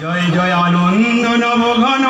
জয় জয় আনন্দ নবঘন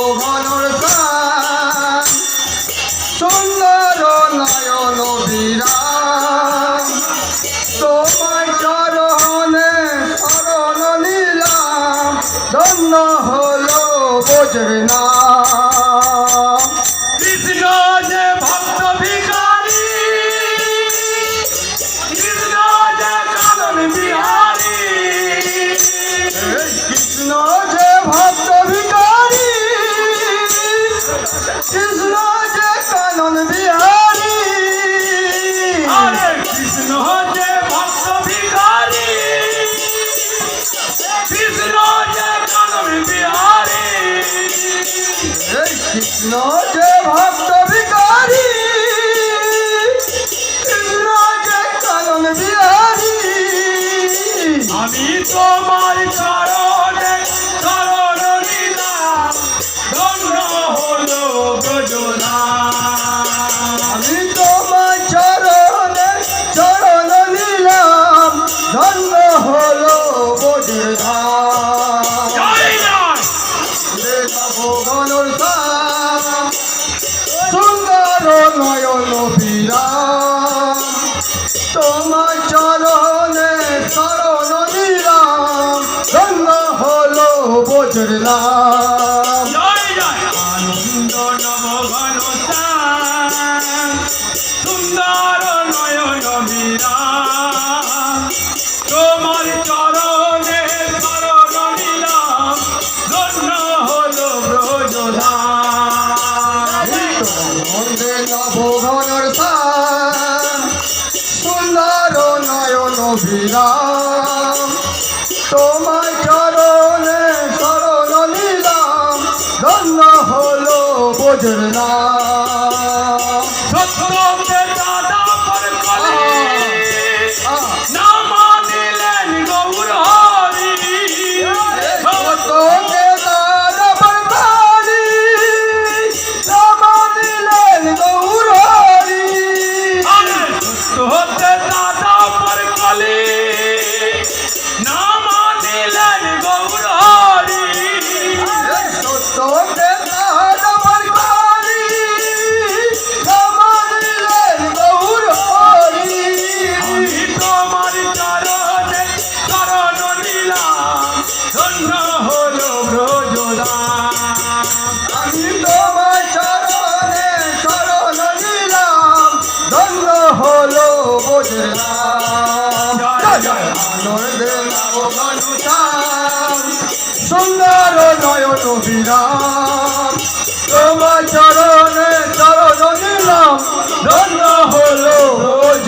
শোভনর সুন্দর নয়ন বিরা তোমার চরণে শরণ নিলাম। ধন্য হলো বোঝবে না নজে ভক্ত ভিকারি নজে কানন বিহারি। আমি তোমায় চললাম আনন্দ নব ঘনতা সুন্দর নয়ন মীরা। তোমার চরণে শরণ নিলাম। ধন্য হলো ব্রজধা নব ঘনতা সুন্দর নয়ন মীরা। Jordan, know. সুন্দর নয়ন বিরাম তোমার চরণে চরণ দিলাম ধন্য হলো রোজ